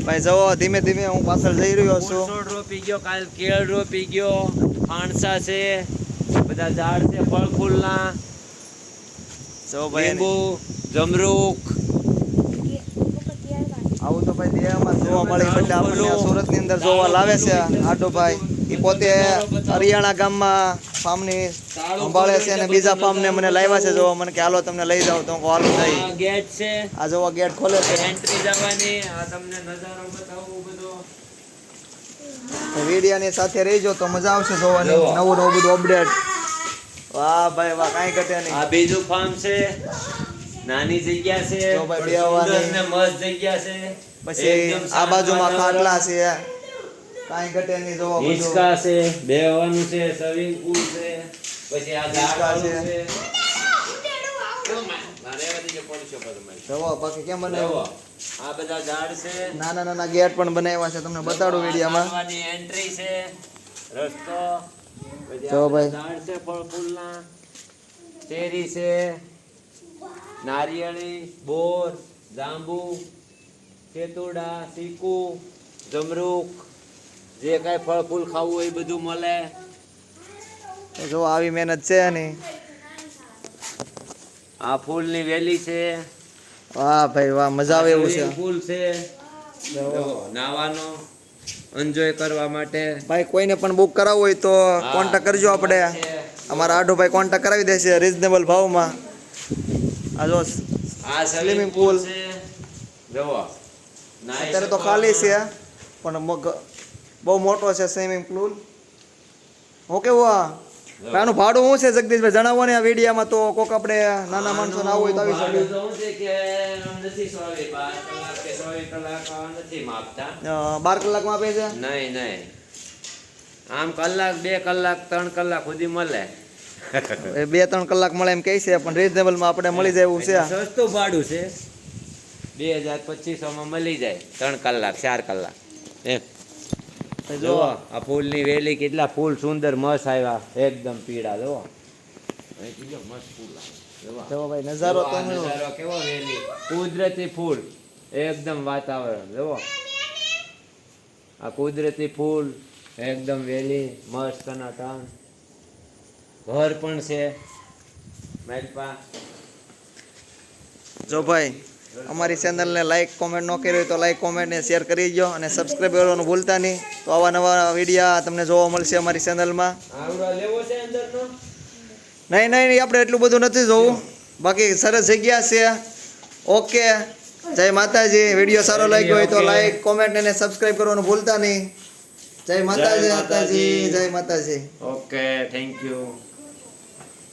ભાઈ જવો ધીમે ધીમે હું પાછળ જઈ રહ્યો છું. રોપી ગયો કાલ કેળ રોપી ગયો ફાણસા છે બધા ઝાડ છે ફળ ફૂલના જો ભાઈ લીંબુ જમરૂખ આવું તો ભાઈ દેહમાં જોવા મળે એટલે આપણને સુરત સુરતની અંદર જોવા લાવે છે આટો ભાઈ એ પોતે હરિયાણા ગામમાં ફાર્મની સંભાળે છે અને બીજા ફાર્મને મને લાવ્યા છે. જોવા મને કે હાલો તમને લઈ જાઓ તો હાલો જઈ. ગેટ છે. આ જોવા ગેટ ખોલે છે. એન્ટ્રી જવાની આ તમને નજારો બતાવું બધો. વિડિયાની સાથે રહેજો તો મજા આવશે જોવાની. જોવો. નવું નવું બધું અપડેટ વાહ ભાઈ વાહ કાંઈ ઘટે નહીં. આ બીજું ફાર્મ છે. નાની જગ્યા છે. તો ભાઈ પણ બેહવાની. મસ્ત જગ્યા છે. પછી આ બાજુમાં ખાટલા છે. કાંઈ ઘટે નહીં જોવા હિંચકા છે બેહવાનું છે સ્વિમિંગ પુલ છે પછી આ હિંચકા છે. બાકી કેમ બને આ બધા ઝાડ છે. નાના નાના ગેટ પણ બનાવ્યા છે તમને બતાડું વિડીયામાં. એન્ટ્રી છે રસ્તો. જો ભાઈ. ઝાડ છે ફળ ફૂલના. ચેરી છે નારિયેળી બોર જાંબુ કેતુડા ચીકુ જમરૂખ. જે કાંઈ ફળ ફૂલ ખાવું હોય એ બધું મળે. જો આવી મહેનત છે ને આ ફૂલની વેલી છે. વાહ ભાઈ વાહ મજા આવે એવું છે. ફૂલ છે. નાવાનો એન્જોય કરવા માટે. ભાઈ કોઈને પણ બુક કરાવવું હોય તો કોન્ટેક કોન્ટેક્ટ કરજો આપણે. અમારા આઢો ભાઈ કોન્ટેક્ટ કરાવી દેશે રિઝનેબલ ભાવમાં. આ જો આ સ્વિમિંગ. પુલ છે. જુઓ. અત્યારે તો ખાલી છે પણ મગ- બહુ મોટો છે સ્વિમિંગ પુલ હું કેવું આ? આનું ભાડું શું છે જગદીશભાઈ? જણાવો ને આ વિડીયામાં તો કોક આપણે નાના માણસો ના હોય તો આવી શકે. બાર કલાક કલાકમાં આપે છે? નહીં નહીં. આમ કલાક બે કલાક ત્રણ કલાક સુધી મળે. બે ત્રણ કલાક મળે એમ કહે છે પણ રિઝનેબલમાં આપણે મળી જાય એવું છે સસ્તું ભાડું છે. બે હજાર પચીસો માં મળી જાય ત્રણ કલાક ચાર કલાક. એમ. તો જો આ ફૂલની વેલી કેટલા ફૂલ સુંદર મસ્ત આવ્યા. એકદમ પીળા જો ભાઈ નજારો તો નજારો કેવો વેલી. કુદરતી ફૂલ. એકદમ વાતાવરણ જુઓ. આ કુદરતી ફૂલ એકદમ વેલી મસ્ત ટન ઘર પણ છે. માલપા જો ભાઈ અમારી ચેનલને લાઇક કોમેન્ટ ન કરી હોય તો લાઇક કોમેન્ટ ને શેર કરી દો અને સબસ્ક્રાઈબ કરવાનું ભૂલતા નહીં. તો આવા નવા વિડીયા તમને જોવા મળશે અમારી ચેનલમાં. નહીં નહીં આપણે એટલું બધું નથી જોવું. બાકી સરસ જગ્યા છે. ઓકે જય માતાજી. વીડિયો સારો લાગ્યો હોય તો લાઇક કોમેન્ટ અને સબસ્ક્રાઈબ કરવાનું ભૂલતા નહીં. જય માતાજી. માતાજી. જય માતાજી. Okay thank you